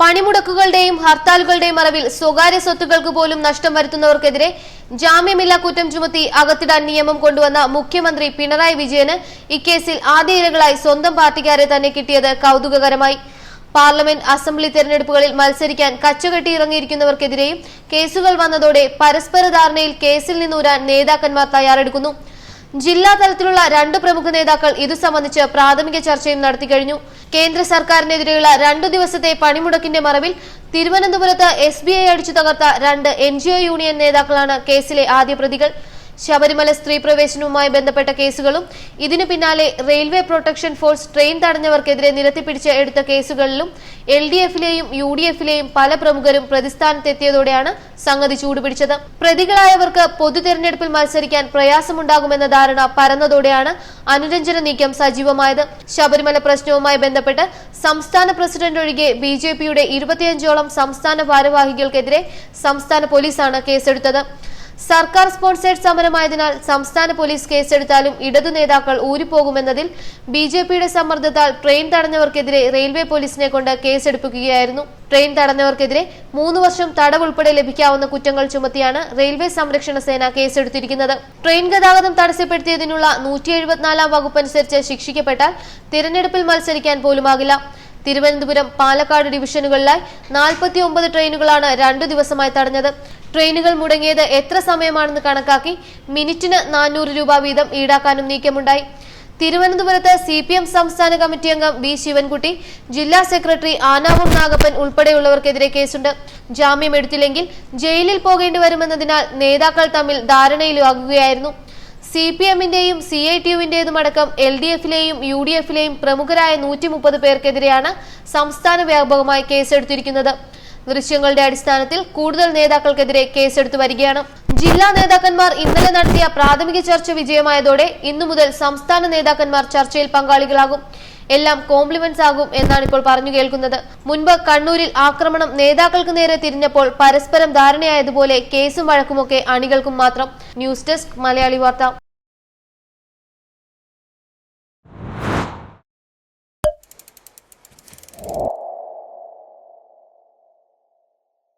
പണിമുടക്കുകളുടെയും ഹർത്താലുകളുടെയും മറവിൽ സ്വകാര്യ സ്വത്തുക്കൾക്ക് പോലും നഷ്ടം വരുത്തുന്നവർക്കെതിരെ ജാമ്യമില്ലാ കുറ്റം ചുമത്തി അകത്തിടാൻ നിയമം കൊണ്ടുവന്ന മുഖ്യമന്ത്രി പിണറായി വിജയന് ഇക്കേസിൽ ആദ്യ ഇരകളായി സ്വന്തം പാർട്ടിക്കാരെ തന്നെ കിട്ടിയത് കൗതുകകരമായി. പാർലമെന്റ് അസംബ്ലി തെരഞ്ഞെടുപ്പുകളിൽ മത്സരിക്കാൻ കച്ചുകെട്ടി ഇറങ്ങിയിരിക്കുന്നവർക്കെതിരെയും കേസുകൾ വന്നതോടെ പരസ്പര ധാരണയിൽ കേസിൽ നിന്നൂരാൻ നേതാക്കന്മാർ തയ്യാറെടുക്കുന്നു. ജില്ലാ തലത്തിലുള്ള രണ്ട് പ്രമുഖ നേതാക്കൾ ഇതു സംബന്ധിച്ച് പ്രാഥമിക ചർച്ചയും നടത്തി കഴിഞ്ഞു. കേന്ദ്ര സർക്കാരിനെതിരെയുള്ള രണ്ടു ദിവസത്തെ പണിമുടക്കിന്റെ മറവിൽ തിരുവനന്തപുരത്ത് എസ് ബി ഐ അടിച്ചു തകർത്ത രണ്ട് എൻ ജി ഒ യൂണിയൻ നേതാക്കളാണ് കേസിലെ ആദ്യ പ്രതികൾ. ശബരിമല സ്ത്രീ പ്രവേശനവുമായി ബന്ധപ്പെട്ട കേസുകളും ഇതിനു പിന്നാലെ റെയിൽവേ പ്രൊട്ടക്ഷൻ ഫോഴ്സ് ട്രെയിൻ തടഞ്ഞവർക്കെതിരെ നിരത്തിപ്പിടിച്ച് എടുത്ത കേസുകളിലും എൽ ഡി എഫിലെയും യു ഡി എഫിലെയും പല പ്രമുഖരും പ്രതിസ്ഥാനത്തെത്തിയതോടെയാണ് സംഗതി ചൂടുപിടിച്ചത്. പ്രതികളായവർക്ക് പൊതു തെരഞ്ഞെടുപ്പിൽ മത്സരിക്കാൻ പ്രയാസമുണ്ടാകുമെന്ന ധാരണ പരന്നതോടെയാണ് അനുരഞ്ജന നീക്കം സജീവമായത്. ശബരിമല പ്രശ്നവുമായി ബന്ധപ്പെട്ട് സംസ്ഥാന പ്രസിഡന്റ് ഒഴികെ ബി ജെ പിയുടെ ഇരുപത്തിയഞ്ചോളം സംസ്ഥാന ഭാരവാഹികൾക്കെതിരെ സംസ്ഥാന പോലീസാണ് കേസെടുത്തത്. സർക്കാർ സ്പോൺസേഡ് സമരമായതിനാൽ സംസ്ഥാന പോലീസ് കേസെടുത്താലും ഇടതു നേതാക്കൾ ഊരിപ്പോകുമെന്നതിൽ ബി ജെ പിയുടെ സമ്മർദ്ദത്താൽ ട്രെയിൻ തടഞ്ഞവർക്കെതിരെ റെയിൽവേ പോലീസിനെ കൊണ്ട് കേസെടുപ്പിക്കുകയായിരുന്നു. ട്രെയിൻ തടഞ്ഞവർക്കെതിരെ മൂന്ന് വർഷം തടവ് ഉൾപ്പെടെ ലഭിക്കാവുന്ന കുറ്റങ്ങൾ ചുമത്തിയാണ് റെയിൽവേ സംരക്ഷണ സേന കേസെടുത്തിരിക്കുന്നത്. ട്രെയിൻ ഗതാഗതം തടസ്സപ്പെടുത്തിയതിനുള്ള നൂറ്റി എഴുപത്തിനാലാം വകുപ്പ് അനുസരിച്ച് ശിക്ഷിക്കപ്പെട്ടാൽ തിരഞ്ഞെടുപ്പിൽ മത്സരിക്കാൻ പോലുമാകില്ല. തിരുവനന്തപുരം പാലക്കാട് ഡിവിഷനുകളിലായി നാൽപ്പത്തി ഒമ്പത് ട്രെയിനുകളാണ് രണ്ടു ദിവസമായി തടഞ്ഞത്. ട്രെയിനുകൾ മുടങ്ങിയത് എത്ര സമയമാണെന്ന് കണക്കാക്കി മിനിറ്റിന് നാനൂറ് രൂപ വീതം ഈടാക്കാനും നീക്കമുണ്ടായി. തിരുവനന്തപുരത്ത് സി പി എം സംസ്ഥാന കമ്മിറ്റി അംഗം വി ശിവൻകുട്ടി ജില്ലാ സെക്രട്ടറി ആനാവൂർ നാഗപ്പൻ ഉൾപ്പെടെയുള്ളവർക്കെതിരെ കേസുണ്ട്. ജാമ്യം എടുത്തില്ലെങ്കിൽ ജയിലിൽ പോകേണ്ടി വരുമെന്നതിനാൽ നേതാക്കൾ തമ്മിൽ ധാരണയിലാകുകയായിരുന്നു. സി പി എമ്മിന്റെയും സി ഐ ടി യുവിന്റേതുമടക്കം എൽ ഡി എഫിലെയും യു ഡി എഫിലെയും പ്രമുഖരായ നൂറ്റി മുപ്പത് പേർക്കെതിരെയാണ് സംസ്ഥാന വ്യാപകമായി കേസെടുത്തിരിക്കുന്നത്. ദൃശ്യങ്ങളുടെ അടിസ്ഥാനത്തിൽ കൂടുതൽ നേതാക്കൾക്കെതിരെ കേസെടുത്തു വരികയാണ്. ജില്ലാ നേതാക്കന്മാർ ഇന്നലെ നടത്തിയ പ്രാഥമിക ചർച്ച വിജയമായതോടെ ഇന്നു മുതൽ സംസ്ഥാന നേതാക്കന്മാർ ചർച്ചയിൽ പങ്കാളികളാകും. എല്ലാം കോംപ്ലിമെന്റ്സ് ആകും എന്നാണ് ഇപ്പോൾ പറഞ്ഞു കേൾക്കുന്നത്. മുൻപ് കണ്ണൂരിൽ ആക്രമണം നേതാക്കൾക്ക് നേരെ തിരിഞ്ഞപ്പോൾ പരസ്പരം ധാരണയായതുപോലെ കേസും വഴക്കുമൊക്കെ അണികൾക്കും മാത്രം. ന്യൂസ് ഡെസ്ക് മലയാളി വാർത്ത.